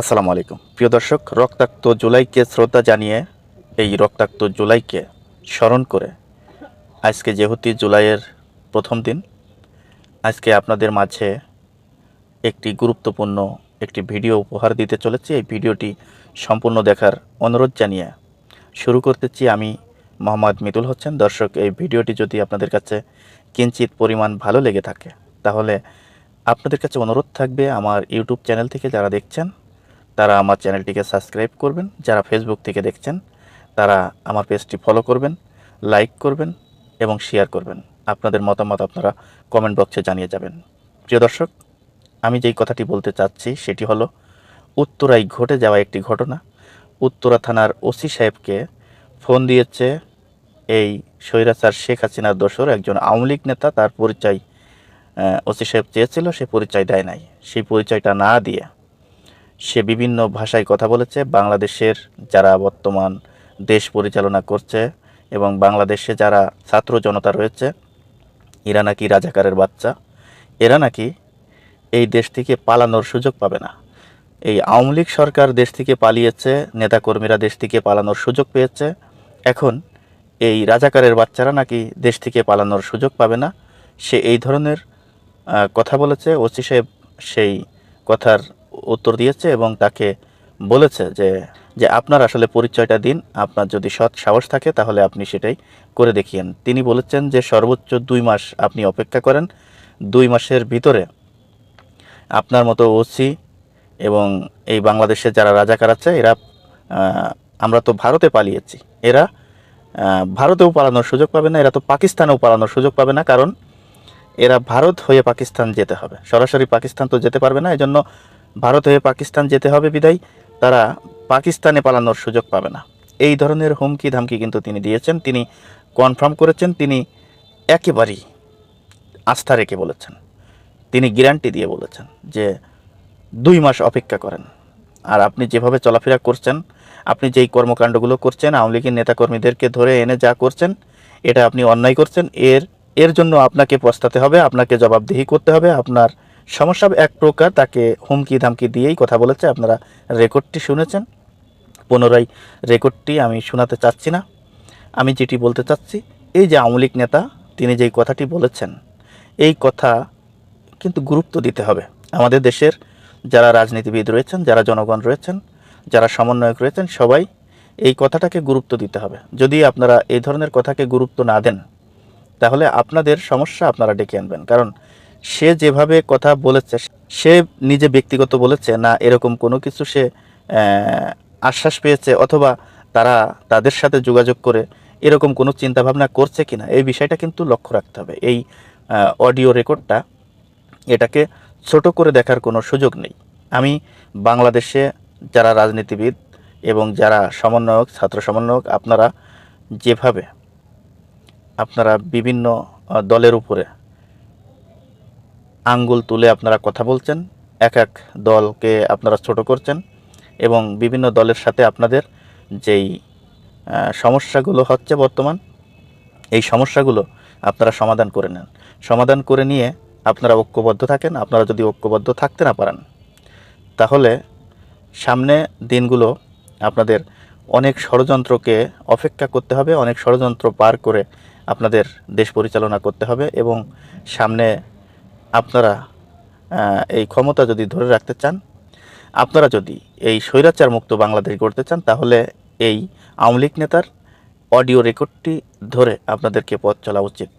আসসালামু আলাইকুম। প্রিয় দর্শক, রক্তাক্ত জুলাইকে শ্রদ্ধা জানিয়ে এই রক্তাক্ত জুলাইকে স্মরণ করে আজকে যেহেতু জুলাইয়ের প্রথম দিন, আজকে আপনাদের মাঝে একটি গুরুত্বপূর্ণ একটি ভিডিও উপহার দিতে চলেছি। এই ভিডিওটি সম্পূর্ণ দেখার অনুরোধ জানিয়ে শুরু করতেছি। আমি মোহাম্মদ মিতুল হচ্ছেন দর্শক, এই ভিডিওটি যদি আপনাদের কাছে কিঞ্চিত পরিমাণ ভালো লেগে থাকে, তাহলে আপনাদের কাছে অনুরোধ থাকবে আমার ইউটিউব চ্যানেল থেকে যারা দেখছেন তারা আমার চ্যানেলটিকে সাবস্ক্রাইব করবেন। যারা ফেসবুক থেকে দেখছেন, তারা আমার পেজটি ফলো করবেন লাইক করবেন এবং শেয়ার করবেন। আপনাদের মতামত আপনারা কমেন্ট বক্সে জানিয়ে যাবেন। প্রিয় দর্শক, আমি যেই কথাটি বলতে চাচ্ছি সেটি হলো, উত্তরায় ঘটে যাওয়া একটি ঘটনা। উত্তরা থানার ওসি সাহেবকে ফোন দিয়েছে এই স্বৈরাচার শেখ হাসিনার দোসর একজন আওয়ামী লীগ নেতা। তার পরিচয় ওসি সাহেব চেয়েছিল, সে পরিচয় দেয় নাই। সেই পরিচয়টা না দিয়ে সে বিভিন্ন ভাষায় কথা বলেছে। বাংলাদেশের যারা বর্তমান দেশ পরিচালনা করছে এবং বাংলাদেশে যারা ছাত্র জনতা রয়েছে, এরা নাকি রাজাকারের বাচ্চা। এরা নাকি এই দেশ থেকে পালানোর সুযোগ পাবে না। এই আওয়ামী লীগ সরকার দেশ থেকে পালিয়েছে, নেতাকর্মীরা দেশ থেকে পালানোর সুযোগ পেয়েছে। এখন এই রাজাকারের বাচ্চারা নাকি দেশ থেকে পালানোর সুযোগ পাবে না। সে এই ধরনের কথা বলেছে। ওসি সাহেব সেই কথার উত্তর দিয়েছে এবং তাকে বলেছে যে যে আপনার আসলে পরিচয়টা দিন, আপনার যদি সৎ সাহস থাকে তাহলে আপনি সেটাই করে দেখিয়েন। তিনি বলেছেন যে সর্বোচ্চ দুই মাস আপনি অপেক্ষা করেন। দুই মাসের ভিতরে আপনার মতো ওসি এবং এই বাংলাদেশে যারা রাজাকার আছে, এরা আমরা তো ভারতে পালিয়েছি। এরা ভারতেও পালানোর সুযোগ পাবে না, এরা তো পাকিস্তানেও পালানোর সুযোগ পাবে না, কারণ এরা ভারত হয়ে পাকিস্তান যেতে হবে। সরাসরি পাকিস্তান তো যেতে পারবে না, এজন্য ভারত হয়ে পাকিস্তান যেতে হবে বিদায়, তারা পাকিস্তানে পালানোর সুযোগ পাবে না। এই ধরনের হুমকি ধামকি কিন্তু তিনি দিয়েছেন, তিনি কনফার্ম করেছেন, তিনি একেবারেই আস্থা রেখে বলেছেন। তিনি গ্যারান্টি দিয়ে বলেছেন যে দুই মাস অপেক্ষা করেন। আর আপনি যেভাবে চলাফেরা করছেন, আপনি যেই কর্মকাণ্ডগুলো করছেন, আওয়ামী লীগের নেতাকর্মীদেরকে ধরে এনে যা করছেন, এটা আপনি অন্যায় করছেন, এর এর জন্য আপনাকে পস্তাতে হবে, আপনাকে জবাবদিহি করতে হবে, আপনার সমস্যা এক প্রকার, তাকে হুমকি ধামকি দিয়েই কথা বলেছে। আপনারা রেকর্ডটি শুনেছেন। পুনরায় রেকর্ডটি আমি শোনাতে চাচ্ছি না। আমি যেটি বলতে চাচ্ছি, এই যে আওয়ামী লীগ নেতা, তিনি যেই কথাটি বলেছেন, এই কথা কিন্তু গুরুত্ব দিতে হবে। আমাদের দেশের যারা রাজনীতিবিদ রয়েছেন, যারা জনগণ রয়েছেন, যারা সমন্বয়ক রয়েছেন, সবাই এই কথাটাকে গুরুত্ব দিতে হবে। যদি আপনারা এই ধরনের কথাকে গুরুত্ব না দেন, তাহলে আপনাদের সমস্যা আপনারা ডেকে আনবেন। কারণ সে যেভাবে কথা বলেছে, সে নিজে ব্যক্তিগত বলেছে, না এরকম কোনো কিছু সে আশ্বাস পেয়েছে অথবা তারা তাদের সাথে যোগাযোগ করে এরকম কোনো চিন্তাভাবনা করছে কিনা, এই বিষয়টা কিন্তু লক্ষ্য রাখতে হবে। এই অডিও রেকর্ডটা এটাকে ছোট করে দেখার কোনো সুযোগ নেই। আমি বাংলাদেশে যারা রাজনীতিবিদ এবং যারা সমন্বয়ক, ছাত্র সমন্বয়ক, আপনারা যেভাবে, আপনারা বিভিন্ন দলের উপরে আঙ্গুল তুলে আপনারা কথা বলছেন, এক এক দলকে আপনারা ছোট করছেন এবং বিভিন্ন দলের সাথে আপনাদের যেই সমস্যাগুলো হচ্ছে বর্তমান, এই সমস্যাগুলো আপনারা সমাধান করে নেন। সমাধান করে নিয়ে আপনারা ঐক্যবদ্ধ থাকেন, আপনারা যদি ঐক্যবদ্ধ থাকতে না পারেন, তাহলে সামনে দিনগুলো আপনাদের অনেক ষড়যন্ত্রকে অপেক্ষা করতে হবে, অনেক ষড়যন্ত্র পার করে আপনাদের দেশ পরিচালনা করতে হবে এবং সামনে আপনারা এই ক্ষমতা যদি ধরে রাখতে চান, আপনারা যদি এই স্বৈরাচার মুক্ত বাংলাদেশ গড়তে চান, তাহলে এই আওয়ামী লীগ নেতার অডিও রেকর্ডটি ধরে আপনাদেরকে পথ চলা উচিত।